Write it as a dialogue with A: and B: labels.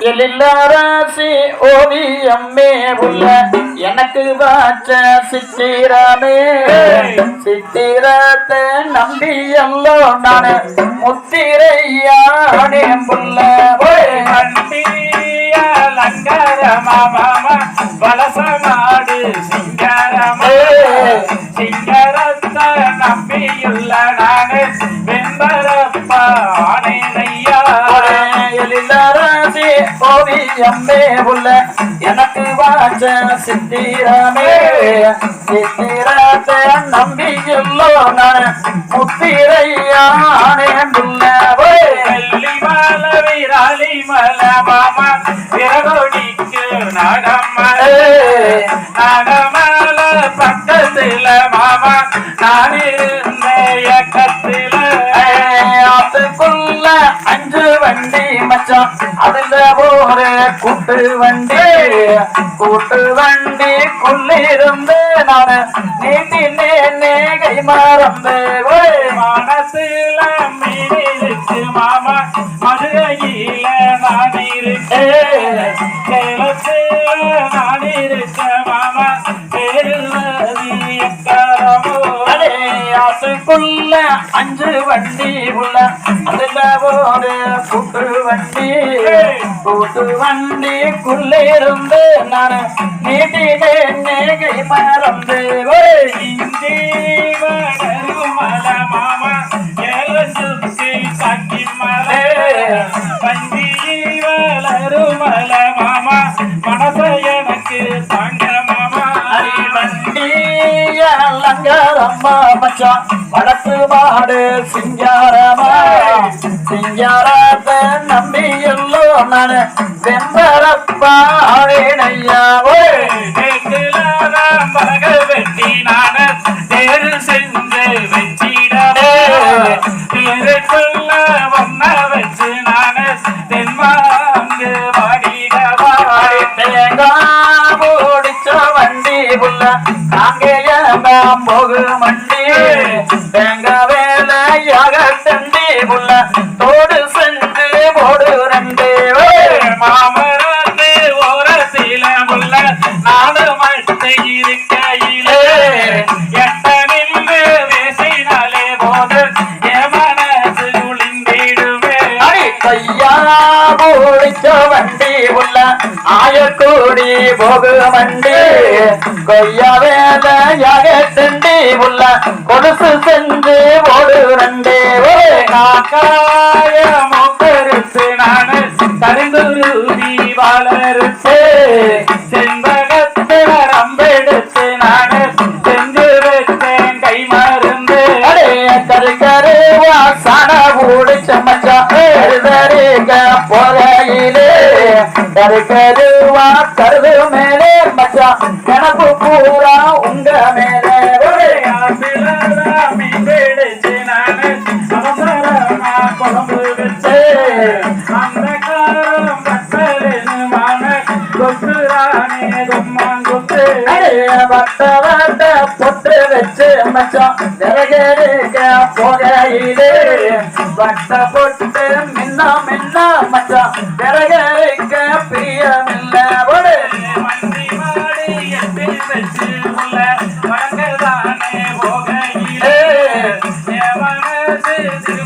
A: எழிலரசி ஓவியம்மே உள்ள. எனக்கு வாச்ச சித்திரமே. சித்திரத்தை நம்பி எல்லோ நான். முத்திரையானே புள்ள ஓய்.
B: வலசநாடு சிங்காரமா. சிங்கரத்த நம்பியுள்ள நானு.
A: ஓவியம்மே உள்ள எனக்கு வாச்ச சித்திரமே. சித்திரத்தை நம்பி எல்லோ நான் முத்திரையானே புள்ள ஓய்.
B: வெள்ளி மல விராலி மல மாமா விரகோடிக்கு நாடமல நாடமல பக்கத்துல மாமா நான் இருந்த இயக்கத்துல
A: அதுக்குள்ள அஞ்சு வண்டி மச்சான். ஒரு கூட்டு வண்டி கூட்டு வண்டி குள்ளிருந்து நான் நீண்டி நேகை மறந்து ஓய்.
B: மனசுல மீனிருக்கு மாமா மதுரையில நான் இருக்கேன்
A: அஞ்சு வண்டி உள்ள அதுல கூட்டு வண்டி. கூட்டு வண்டிக்குள்ள இருந்து நான் நேகை மறந்து
B: மாமா
A: அலங்காரம்மா மச்சான். வடக்கு மாடு சிங்காரமா. சிங்காரத்தை நம்பி எல்லோ நான். வெம்பரப்பா ஆவேனையா வண்டி புள்ள நாங்கேயம் போகு மண்டி தேங்காய் வேலையாக தண்டி புள்ள தோடு சென்று போடு ரெண்டு ஓய்.
B: மாமரத்து ஓரத்தில உள்ள நாடு மட்டை இருக்கையிலே. எட்ட நின்று பேசினாலே போது என் மனசு குளிந்திடுமே.
A: அடி கையா ஓடிச்ச வண்டி உள்ள ஆயக்கூடி போகு வண்டி. கொய்யா வேலையாக செண்டி உள்ள கொலுசு சென்று ஓடு ரெண்டு. ஒரு
B: காக்காய மூக்கருத்து நான் தருந்துருதி வளருத்து செண்பகத்துல ரம்பெடுத்து நானு செஞ்சு வச்சேன் கை மருந்து.
A: கரு கரு வாசன கருதருக போகையிலே கருது மேலே மச்சா. கணப்பு பூரா உங்க மேலே.
B: அந்த காரம் பட்டலன்னு மன. கொத்துறானே
A: வட்ட வட்ட பொட்டு வச்சு மச்சம் விறகெடுக்க போகையிலே வட்ட பொட்டு மின்னா மின்னா மச்சம் விறகெடுக்க பிரியமில்ல ஒரு வண்டி மாடி எட்டி வச்சு உள்ள வணங்கதானே போகையிலே மனசு